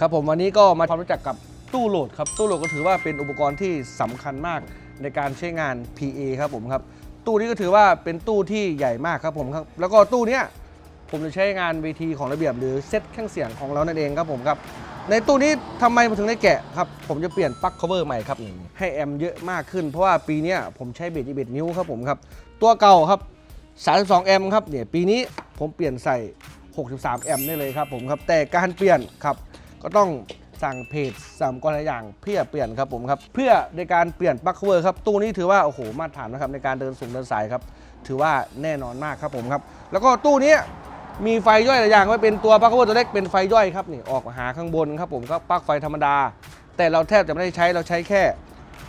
ครับผมวันนี้ก็มาทำรู้จักกับตู้โหลดครับตู้โหลดก็ถือว่าเป็นอุปกรณ์ที่สำคัญมากในการใช้งาน PA ครับผมครับตู้นี้ก็ถือว่าเป็นตู้ที่ใหญ่มากครับผมครับแล้วก็ตู้นี้ผมจะใช้งานเวทีของระเบียบหรือเซตเครื่องเสียงของเรานั่นเองครับผมครับในตู้นี้ทำไมผมถึงได้แกะครับผมจะเปลี่ยนปลั๊ก cover ใหม่ครับให้แอมเยอะมากขึ้นเพราะว่าปีนี้ผมใช้เบส21นิ้วครับผมครับตัวเก่าครับ 32 แอมครับเนี่ยปีนี้ผมเปลี่ยนใส่ 63 แอมได้เลยครับผมครับแต่การเปลี่ยนครับ ก็ต้องสั่งเพจสั่งกรอย่างเพื่อเปลี่ยนครับผมครับเพื่อในการเปลี่ยนปลั๊กเวอร์ครับตู้นี้ถือว่าโอ้โหมาตรฐานนะครับในการเดินสูงเดินสายครับถือว่าแน่นอนมากครับผมครับ แล้วก็ตู้นี้มีไฟย่อยหลายอย่างไว้เป็นตัวปลั๊กเวอร์ตัวเล็กเป็นไฟย่อยครับนี่ออกมาหาข้างบนครับผมก็ปลั๊กไฟธรรมดา แต่เราแทบจะไม่ได้ใช้เราใช้แค่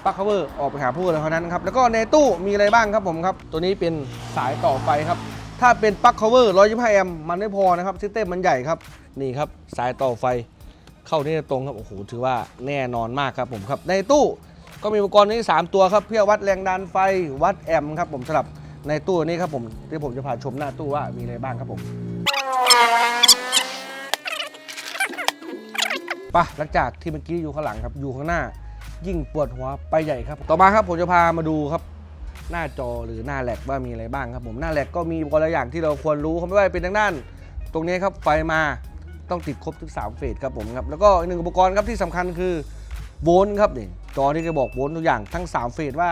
ปลั๊ก cover ออกไปหาผู้เท่านั้นครับแล้วก็ในตู้มีอะไรบ้างครับผมครับตัวนี้เป็นสายต่อไฟครับถ้าเป็นปลั๊ก cover 125แอมป์มันไม่พอนะครับซิสเต็มมันใหญ่ครับนี่ครับสายต่อไฟ เข้านี่ตรงครับโอ้โหถือว่าแน่นอนมากครับผมครับในตู้ก็มีอุปกรณ์นี้ 3 ตัวครับเพื่อวัดแรงดันไฟวัดแอมป์ครับผมสำหรับในตู้นี้ครับผมที่ผมจะพาชมหน้าตู้ว่ามีอะไรบ้างครับผมปะหลังจากที่เมื่อกี้อยู่ข้างหลังครับอยู่ข้างหน้า ยิ่งปวดหัวไปใหญ่ครับ ต่อมาครับผมจะพามาดูครับ หน้าจอหรือหน้าแหลกว่ามีอะไรบ้างครับผมหน้าแหลกก็มีอุปกรณ์หลายอย่างที่เราควรรู้ครับไม่ว่าจะเป็นทางด้าน ตรงนี้ครับไฟมา ต้องติดครบทุก 3 เฟสครับผมครับแล้วก็อีกหนึ่งอุปกรณ์ครับที่สำคัญคือโวลต์ครับนี่จอนี่จะบอกโวลต์ทุกอย่างทั้ง 3 เฟสว่า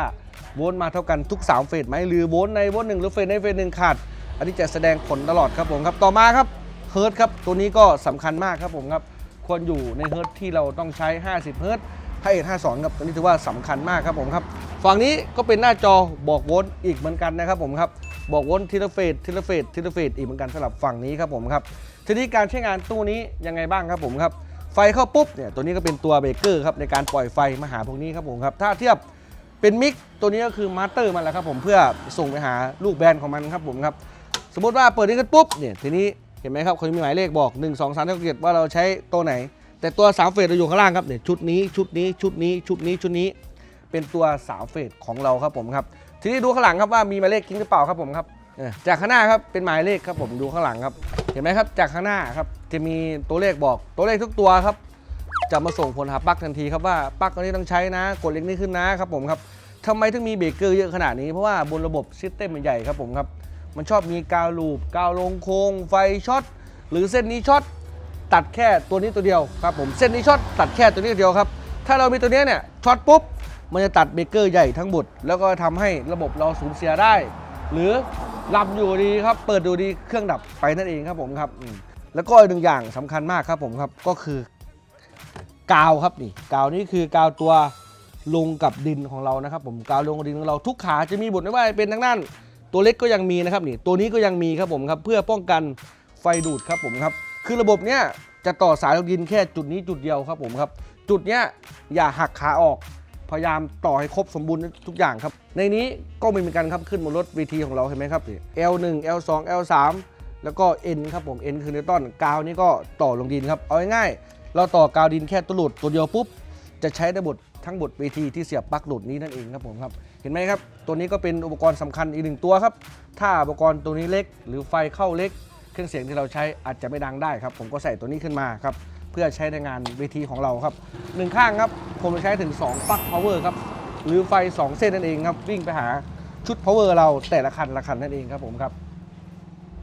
โวลต์มาเท่ากันทุก 3 เฟสไหมหรือโวลต์ในโวลต์หนึ่งหรือเฟสในเฟสหนึ่งขาดอันนี้จะแสดงผลตลอดครับผมครับต่อมาครับเฮิร์ตครับตัวนี้ก็สำคัญมากครับผมครับควรอยู่ในเฮิร์ตที่เราต้องใช้ 50 เฮิร์ตให้เอ็ดห้าสอนครับตัวนี้ถือว่าสำคัญมากครับผมครับฝั่งนี้ก็เป็นหน้าจอบอกโวลต์อีกเหมือนกันนะครับผมครับ บอกวลต์ทีละเฟสทีละเฟสทีละเฟสอีกเหมือนกันสำหรับฝั่งนี้ครับผมครับทีนี้การใช้งานตู้นี้ยังไงบ้างครับผมครับไฟเข้าปุ๊บเนี่ยตัวนี้ก็เป็นตัวเบรกเกอร์ครับในการปล่อยไฟมาหาพวกนี้ครับผมครับถ้าเทียบเป็นมิกตัวนี้ก็คือมาสเตอร์มันแหละครับผมเพื่อส่งไปหาลูกแบนของมันครับผมครับสมมติว่าเปิดนี้ขึ้นปุ๊บเนี่ยทีนี้เห็นไหมครับเขาจะมีหมายเลขบอก 1 2 3 4 7ว่าเราใช้ตัวไหน แต่ตัว3เฟสเราอยู่ข้างล่างครับเนี่ยชุดนี้ชุดนี้ชุดนี้ชุดนี้ชุดนี้ เป็นตัว3เฟสของเราครับผมครับทีนี้ดูข้างหลังครับว่ามีหมายเลขจริงหรือเปล่าครับผมครับเออจากข้างหน้าครับเป็นหมายเลขครับผมดูข้างหลังครับเห็นไหมครับจากข้างหน้าครับจะมีตัวเลขบอกตัวเลขทุกตัวครับ จะมาส่งผลหาปลั๊กทันทีครับว่าปลั๊กตัวนี้ต้องใช้นะ กดเลขนี้ขึ้นนะครับผมครับทำไมถึงมีเบรกเกอร์เยอะขนาดนี้เพราะว่าบนระบบซิสเต็มมันใหญ่ครับผมครับมันชอบมีกาวลูปกาวลงโค้งไฟช็อตหรือเส้นนี้ช็อตตัดแค่ตัวนี้ตัวเดียวครับผมเส้นนี้ช็อตตัดแค่ตัวนี้ตัวเดียวครับถ้าเรามีตัวเนี้ยเนี่ยช็อตปุ๊บ มันจะตัดเบรกเกอร์ใหญ่ทั้งหมด แล้วก็ทำให้ระบบเราสูญเสียได้ หรือหลับอยู่ดีครับ เปิดดูดีเครื่องดับไปนั่นเองครับผมครับ แล้วก็อีกหนึ่งอย่างสำคัญมากครับผมครับก็คือกาวครับนี่กาวนี่คือกาวตัวลงกับดินของเรานะครับ ผมกาวลงกับดินของเราทุกขาจะมีบทไม่ว่าเป็นทางด้นตัวเล็กก็ยังมีนะครับนี่ตัวนี้ก็ยังมีครับผมครับ เพื่อป้องกันไฟดูดครับผมครับ คือระบบเนี้ยจะต่อสายลงดินแค่จุดนี้จุดเดียวครับผมครับ จุดเนี้ยอย่าหักขาออก พยายามต่อให้ครบสมบูรณ์ทุกอย่างครับ ในนี้ก็มีเหมือนกันครับขึ้นบนรถเวทีของเราเห็นไหมครับนี่ L1 L2 L3 แล้วก็ N ครับผม N คือนิวตันกาวนี่ก็ต่อลงดินครับ เอาง่ายๆเราต่อกาวดินแค่ตัวหลุดตัวเดียวปุ๊บ จะใช้ได้หมดทั้งหมดเวทีที่เสียบปลั๊กหลุดนี้นั่นเองครับผมครับ เห็นไหมครับ ตัวนี้ก็เป็นอุปกรณ์สำคัญอีกหนึ่งตัวครับ ถ้าอุปกรณ์ตัวนี้เล็ก หรือไฟเข้าเล็ก เครื่องเสียงที่เราใช้อาจจะไม่ดังได้ครับ ผมก็ใส่ตัวนี้ขึ้นมาครับ เพื่อใช้ในงานเวทีของเราครับหนึ่งข้างครับผมจะใช้ถึง2ปลั๊ก power ครับหรือไฟ 2 เส้นนั่นเองครับวิ่งไปหาชุด power เราแต่ละคันละคันนั่นเองครับผมครับ